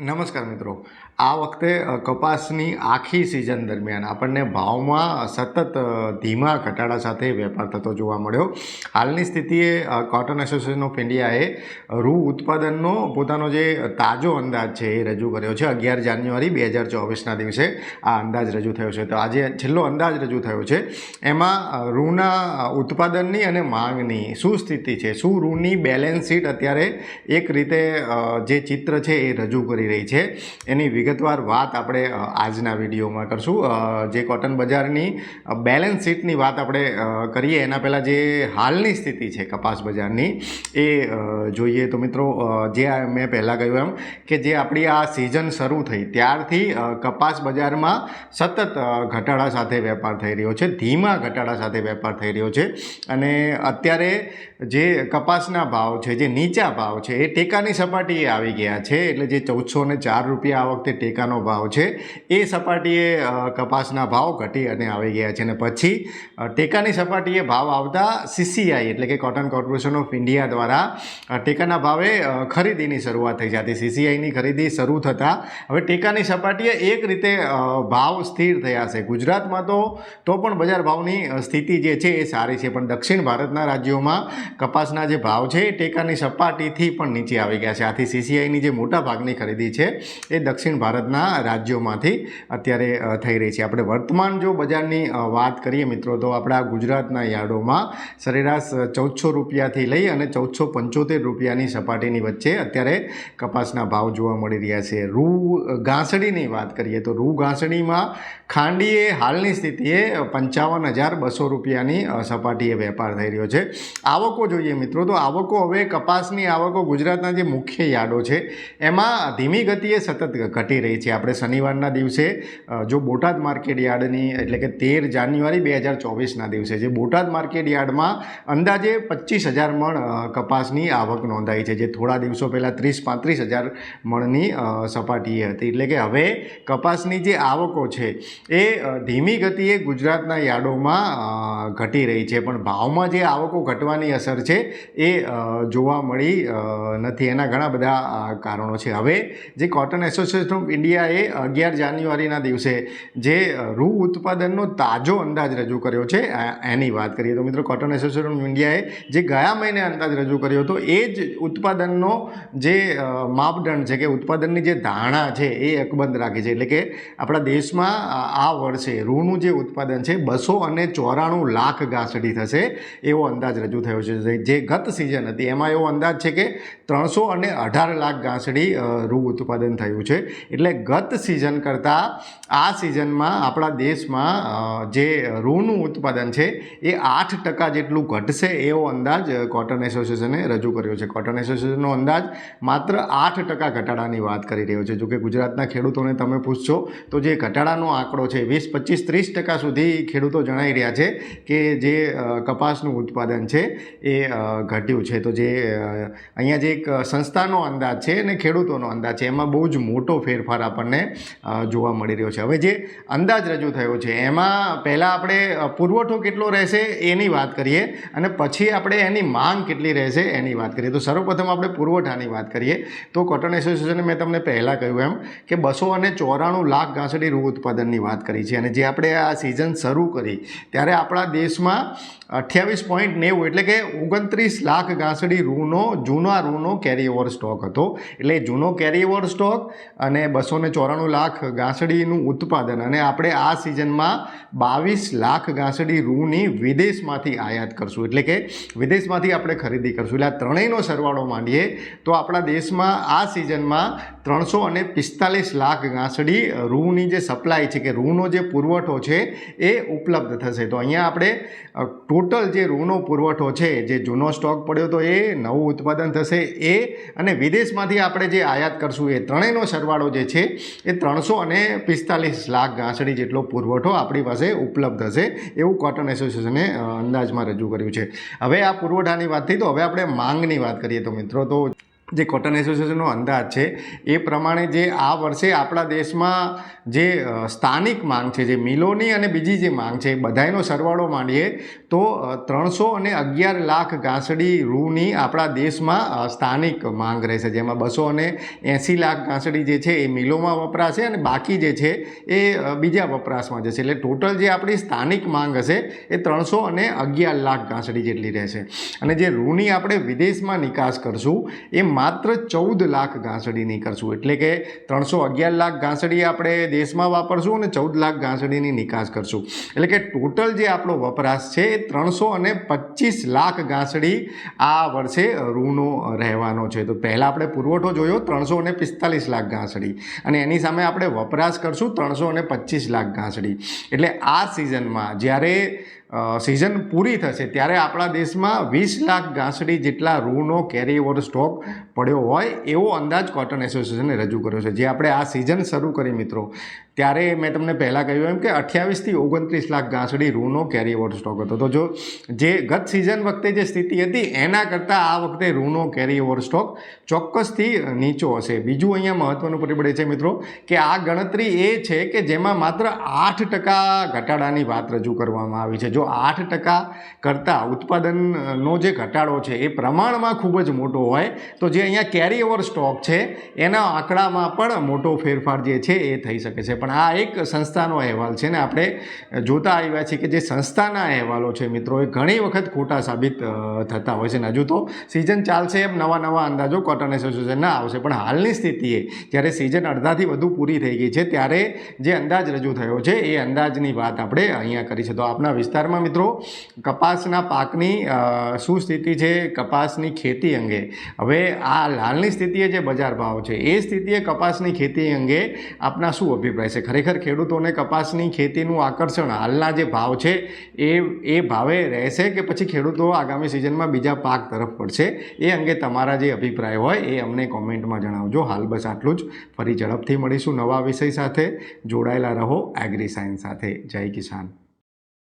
નમસ્કાર મિત્રો. આ વખતે કપાસની આખી સિઝન દરમિયાન આપણને ભાવમાં સતત ધીમા ઘટાડા સાથે વેપાર થતો જોવા મળ્યો. હાલની સ્થિતિએ કોટન એસોસિએશન ઓફ ઇન્ડિયાએ રૂ ઉત્પાદનનો પોતાનો જે તાજો અંદાજ છે એ રજૂ કર્યો છે. અગિયાર જાન્યુઆરી બે હજાર ચોવીસના દિવસે આ અંદાજ રજૂ થયો છે. તો આજે છેલ્લો અંદાજ રજૂ થયો છે. એમાં રૂના ઉત્પાદનની અને માંગની શું સ્થિતિ છે? શું રૂની બેલેન્સ શીટ અત્યારે એક રીતે જે ચિત્ર છે એ રજૂ કરી રહી છે. એની વિગતવાર વાત આપણે આજના વિડીયોમાં કરશું. જે કોટન બજારની બેલેન્સ શીટની વાત આપણે કરીએ, એના પહેલાં જે હાલની સ્થિતિ છે કપાસ બજારની, એ જોઈએ. તો મિત્રો જે મેં પહેલાં કહ્યું એમ કે જે આપણી આ સિઝન શરૂ થઈ, ત્યારથી કપાસ બજારમાં સતત ઘટાડા સાથે વેપાર થઈ રહ્યો છે. ધીમા ઘટાડા સાથે વેપાર થઈ રહ્યો છે. અને અત્યારે જે કપાસના ભાવ છે, જે નીચા ભાવ છે, એ ટેકાની સપાટીએ આવી ગયા છે. એટલે જે ચૌદસો ને ચાર રૂપિયા આ વખતે ટેકાનો ભાવ છે. એ સપાટીએ કપાસના ભાવ ઘટી અને આવી ગયા છે અને પછી ટેકાની સપાટીએ ભાવ આવતા સીસીઆઈ એટલે કે કોટન કોર્પોરેશન ઓફ ઇન્ડિયા દ્વારા ટેકાના ભાવે ખરીદીની શરૂઆત થઈ જતી. સીસીઆઈની ખરીદી શરૂ થતાં હવે ટેકાની સપાટીએ એક રીતે ભાવ સ્થિર થયા છે. ગુજરાતમાં તો તો પણ બજાર ભાવની સ્થિતિ જે છે એ સારી છે, પણ દક્ષિણ ભારતના રાજ્યોમાં કપાસના જે ભાવ છે એ ટેકાની સપાટીથી પણ નીચે આવી ગયા છે. આથી સીસીઆઈની જે મોટા ભાગની ખરીદી છે એ દક્ષિણ ભારતના રાજ્યોમાંથી અત્યારે થઈ રહી છે. આપણે વર્તમાન જો બજારની વાત કરીએ મિત્રો, તો આપણા ગુજરાતના યાર્ડોમાં સરેરાશ ચૌદસો રૂપિયાથી લઈ અને ચૌદસો પંચોતેર રૂપિયાની સપાટીની વચ્ચે અત્યારે કપાસના ભાવ જોવા મળી રહ્યા છે. રૂ ઘાસડીની વાત કરીએ તો રૂ ઘાસડીમાં ખાંડીએ હાલની સ્થિતિએ પંચાવન હજાર બસો રૂપિયાની સપાટીએ વેપાર થઈ રહ્યો છે. આવકો જોઈએ મિત્રો, તો આવકો હવે કપાસની આવકો ગુજરાતના જે મુખ્ય યાર્ડો છે, એમાં ધીમી ગતિએ સતત ઘટી રહી છે. આપણે શનિવારના દિવસે જો બોટાદ માર્કેટ યાર્ડની, એટલે કે તેર જાન્યુઆરી બે હજાર ચોવીસના દિવસે, જે બોટાદ માર્કેટ યાર્ડમાં અંદાજે પચીસ હજાર મણ કપાસની આવક નોંધાઈ છે, જે થોડા દિવસો પહેલાં ત્રીસ પાંત્રીસ હજાર મણની સપાટી સપાટીએ હતી. એટલે કે હવે કપાસની જે આવકો છે, એ ધીમી ગતિએ ગુજરાતના યાર્ડોમાં ઘટી રહી છે. પણ ભાવમાં જે આવકો ઘટવાની અસર છે, એ જોવા મળી નથી. એના ઘણા બધા કારણો છે. હવે જે કોટન એસોસિએશન ઓફ ઇન્ડિયાએ અગિયાર જાન્યુઆરીના દિવસે જે રૂ ઉત્પાદનનો તાજો અંદાજ રજૂ કર્યો છે એની વાત કરીએ તો મિત્રો કોટન એસોસિએશન ઓફ ઇન્ડિયાએ જે ગયા મહિને અંદાજ રજૂ કર્યો હતો એ જ ઉત્પાદનનો જે માપદંડ છે કે ઉત્પાદનની જે ધારણા છે એ અકબંધ રાખી છે. એટલે કે આપણા દેશમાં આ વર્ષે રૂનું જે ઉત્પાદન છે બસો અને ચોરાણું લાખ ગાંસડી થશે એવો અંદાજ રજૂ થયો છે. જે- ગત સિઝન હતી એમાં એવો અંદાજ છે કે ત્રણસો અને અઢાર લાખ ગાંસડી અ, રૂ ઉત્પાદન થયું છે. એટલે ગત સિઝન કરતાં આ સિઝનમાં આપણા દેશમાં જે રૂનું ઉત્પાદન છે, એ આઠ ટકા જેટલું ઘટશે એવો અંદાજ કોટન એસોસિએશને રજૂ કર્યો છે. કોટન એસોસિએશનનો અંદાજ માત્ર આઠ ટકા ઘટાડાની વાત કરી રહ્યો છે. જોકે ગુજરાતના ખેડૂતોને તમે પૂછશો, તો જે ઘટાડાનો આંકડો છે, વીસ, પચીસ, ત્રીસ ટકા સુધી ખેડૂતો જણાવી રહ્યા છે કે જે કપાસનું ઉત્પાદન છે એ ઘટ્યું છે. તો જે અહીંયા જે એક સંસ્થાનો અંદાજ છે અને ખેડૂતોનો અંદાજ છે એમાં બહુ જ મોટો ફેરફાર આપણને જોવા મળી રહ્યો છે. હવે જે અંદાજ રજૂ થયો છે, એમાં પહેલાં આપણે પુરવઠો કેટલો રહેશે એની વાત કરીએ અને પછી આપણે એની માંગ કેટલી રહેશે એની વાત કરીએ. તો સર્વપ્રથમ આપણે પુરવઠાની વાત કરીએ. તો કોટન એસોસિએશને મેં તમને પહેલાં કહ્યું એમ કે બસો અને ચોરાણું લાખ ઘાસડી રૂ ઉત્પાદનની વાત કરી છે. અને જે આપણે આ સિઝન શરૂ કરી, ત્યારે આપણા દેશમાં અઠ્યાવીસ પોઈન્ટ નેવું એટલે કે ઓગણત્રીસ લાખ ઘાસડી રૂનો જૂના રૂનો કેરી ઓવર સ્ટોક હતો. એટલે જૂનો કેરી ઓવર સ્ટોક અને બસો ને ચોરાણું લાખ ઘાસડીનું ઉત્પાદન. અને આપણે આ સિઝનમાં બાવીસ લાખ ઘાસડી રૂની વિદેશમાંથી આયાત કરશું. એટલે કે વિદેશમાંથી આપણે ખરીદી કરશું. એટલે આ ત્રણેયનો સરવાળો માંડીએ તો આપણા દેશમાં આ સિઝનમાં ત્રણસો અને પિસ્તાલીસ લાખ ઘાસડી રૂની જે સપ્લાય છે કે રૂનો જે પુરવઠો છે એ ઉપલબ્ધ થશે. તો અહીંયા આપણે ટોટલ જે રૂનો પુરવઠો છે, જે જૂનો સ્ટોક પડ્યો તો એ નવું ઉત્પાદન થશે. એ અને વિદેશમાંથી આપણે જે આયાત કરશું એ ત્રણેયનો સરવાળો જે છે એ ત્રણસો અને પિસ્તાલીસ લાખ ઘાસડી જેટલો પુરવઠો આપણી પાસે ઉપલબ્ધ હશે એવું કોટન એસોસિએશને અંદાજમાં રજૂ કર્યું છે. હવે આ પુરવઠાની વાત થઈ તો હવે આપણે માંગની વાત કરીએ તો મિત્રો તો જે કોટન એસોસિએશનનો અંદાજ છે, એ પ્રમાણે જે આ વર્ષે આપણા દેશમાં જે સ્થાનિક માંગ છે, જે મિલોની અને બીજી જે માંગ છે, એ બધાયનો સરવાળો માંડીએ, તો ત્રણસો અને અગિયાર લાખ ઘાસડી રૂની આપણા દેશમાં સ્થાનિક માંગ રહેશે. જેમાં બસો અને એંસી લાખ ઘાસડી જે છે, એ મિલોમાં વપરાશે અને બાકી જે છે, એ બીજા વપરાશમાં જશે. એટલે ટોટલ જે આપણી સ્થાનિક માંગ હશે, એ ત્રણસો અને અગિયાર લાખ ઘાસડી જેટલી રહેશે. અને જે રૂની આપણે વિદેશમાં નિકાસ કરશું, એ માત્ર ચૌદ લાખ ઘાસડીની કરશું. એટલે કે ત્રણસો અગિયાર લાખ ઘાસડી આપણે દેશમાં વાપરશું અને ચૌદ લાખ ઘાસડીની નિકાસ કરશું. એટલે કે ટોટલ જે આપણો વપરાશ છે એ ત્રણસો અને પચીસ લાખ ઘાસડી આ વર્ષે રૂનો રહેવાનો છે. તો પહેલાં આપણે પુરવઠો જોયો, ત્રણસો અને પિસ્તાલીસ લાખ ઘાસડી. અને એની સામે આપણે વપરાશ કરશું ત્રણસો અને પચીસ લાખ ઘાસડી. એટલે આ સિઝનમાં જ્યારે સિઝન પૂરી થશે. ત્યારે આપણા દેશમાં વીસ લાખ ઘાસડી જેટલા રૂનો કેરી ઓવર સ્ટોક પડ્યો હોય એવો અંદાજ કોટન એસોસિએશને રજૂ કર્યો છે. જે આપણે આ સિઝન શરૂ કરી, મિત્રો. ત્યારે મેં તમને પહેલાં કહ્યું એમ કે અઠ્યાવીસથી ઓગણત્રીસ લાખ ઘાસડી રૂનો કેરી ઓવર સ્ટોક હતો. તો જો જે ગત સિઝન વખતે જે સ્થિતિ હતી, એના કરતાં આ વખતે રૂનો કેરી ઓવર સ્ટોક ચોક્કસથી નીચો હશે. બીજું અહીંયા મહત્ત્વનું પરિબળ છે મિત્રો કે આ ગણતરી એ છે કે જેમાં માત્ર આઠ ટકા ઘટાડાની વાત રજૂ કરવામાં આવી છે. જો આઠ ટકા કરતાં ઉત્પાદનનો જે ઘટાડો છે એ પ્રમાણમાં ખૂબ જ મોટો હોય, તો જે અહીંયા કેરી ઓવર સ્ટોક છે, એના આંકડામાં પણ મોટો ફેરફાર જે છે એ થઈ શકે છે. પણ આ એક સંસ્થાનો અહેવાલ છે ને આપણે જોતા આવ્યા છીએ કે જે સંસ્થાના અહેવાલો છે મિત્રો, એ ઘણી વખત ખોટા સાબિત થતા હોય છે ને હજુ તો સિઝન ચાલશે એમ નવા નવા અંદાજો કોટન એસોસિએશનના આવશે. પણ હાલની સ્થિતિએ જ્યારે સિઝન અડધાથી વધુ પૂરી થઈ ગઈ છે, ત્યારે જે અંદાજ રજૂ થયો છે, એ અંદાજની વાત આપણે અહીંયા કરી છે. તો આપણા વિસ્તારમાં મિત્રો, કપાસના પાકની શું સ્થિતિ છે, કપાસની ખેતી અંગે? હવે આ હાલની સ્થિતિએ જે બજાર ભાવ છે, એ સ્થિતિએ કપાસની ખેતી અંગે આપના શું અભિપ્રાય? છે ખરેખર ખેડૂતોને કપાસની ખેતીનું આકર્ષણ, હાલના જે ભાવ છે, એ એ ભાવે રહેશે કે પછી ખેડૂતો આગામી સિઝનમાં બીજા પાક તરફ પડશે એ અંગે તમારા જે અભિપ્રાય હોય, એ અમને કોમેન્ટમાં જણાવજો. હાલ બસ આટલું જ. ફરી ઝડપથી મળીશું નવા વિષય સાથે. જોડાયેલા રહો એગ્રી સાયન્સ સાથે. જય કિસાન.